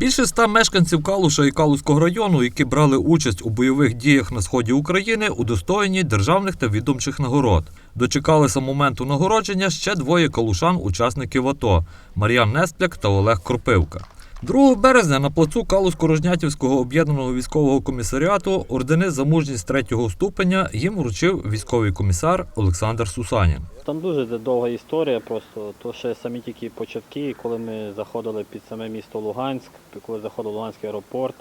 Більше ста мешканців Калуша і Калуського району, які брали участь у бойових діях на сході України, удостоєні державних та відомчих нагород. Дочекалися моменту нагородження ще двоє калушан, учасників АТО Мар'ян Нестляк та Олег Кропивка. 2 березня на плацу Калусько-Рожнятівського об'єднаного військового комісаріату ордени за мужність третього ступеня їм вручив військовий комісар Олександр Сусанін. Там дуже довга історія, просто то ще самі тільки початки, коли ми заходили під саме місто Луганськ, коли заходив Луганський аеропорт,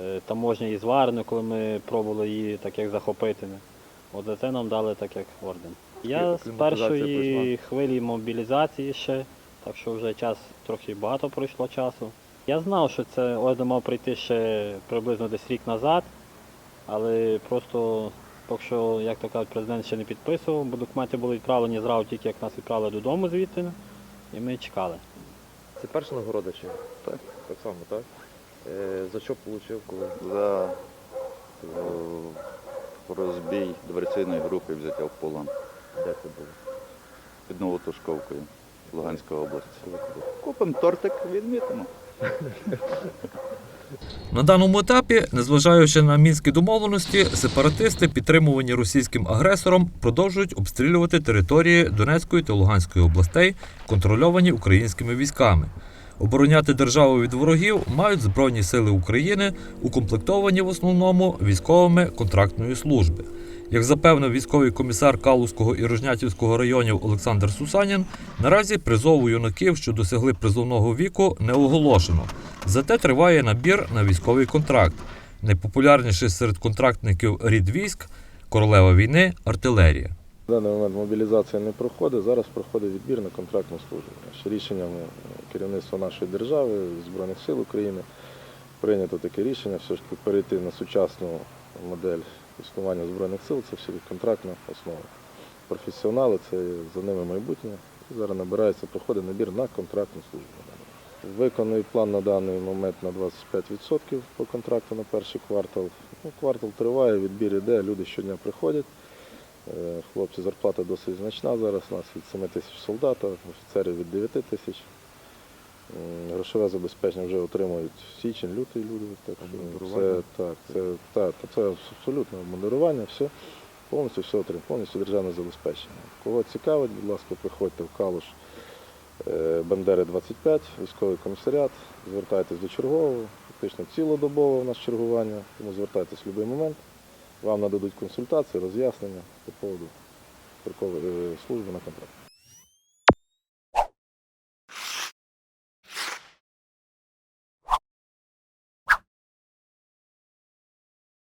е, таможня із Варни, коли ми пробували її так як захопити. От за це нам дали так як орден. Я з першої хвилі мобілізації ще, так що вже час трохи багато пройшло часу. Я знав, що це орден мав прийти ще приблизно десь рік назад, але просто поки що, як то кажуть, президент ще не підписував, бо документи були відправлені зразу тільки як нас відправили додому звідти, і ми чекали. Це перша нагорода чи? Так. Так само, так? Е, за що отримав, коли? за е, розбій диверсійної групи взяття в полон Де це було? під Новотушковкою, Луганська область. Купимо тортик, відмітимо. На даному етапі, незважаючи на мінські домовленості, сепаратисти, підтримувані російським агресором, продовжують обстрілювати території Донецької та Луганської областей, контрольовані українськими військами. Обороняти державу від ворогів мають Збройні сили України, укомплектовані в основному військовими контрактної служби. Як запевнив військовий комісар Калузького і Рожнятівського районів Олександр Сусанін, наразі призову юнаків, що досягли призовного віку, не оголошено. Зате триває набір на військовий контракт. Найпопулярніший серед контрактників рід військ королева війни артилерія. В даний момент мобілізація не проходить, зараз проходить відбір на контрактну службу. Ще рішеннями керівництва нашої держави, Збройних сил України, прийнято таке рішення все ж таки перейти на сучасну модель існування Збройних сил, це все контрактна основа. Професіонали, це за ними майбутнє. Зараз набирається, проходить набір на контрактну службу. Виконаний план на даний момент на 25% по контракту на перший квартал. Ну, квартал триває, відбір іде, люди щодня приходять. Е, Хлопці, зарплата досить значна зараз. У нас від 7 тисяч солдата, офіцерів від 9 тисяч. Грошове забезпечення вже отримують січень, лютий люди. Так, що це, так, це, так, це абсолютно модерування, все, повністю все отримує, повністю державне забезпечення. Кого цікавить, будь ласка, приходьте в Калуш е, Бандери 25, військовий комісаріат, звертайтесь до чергового, фактично цілодобово у нас чергування, тому звертайтесь в будь-який момент. Вам нададуть консультації, роз'яснення по поводу строкової е, служби на контракт.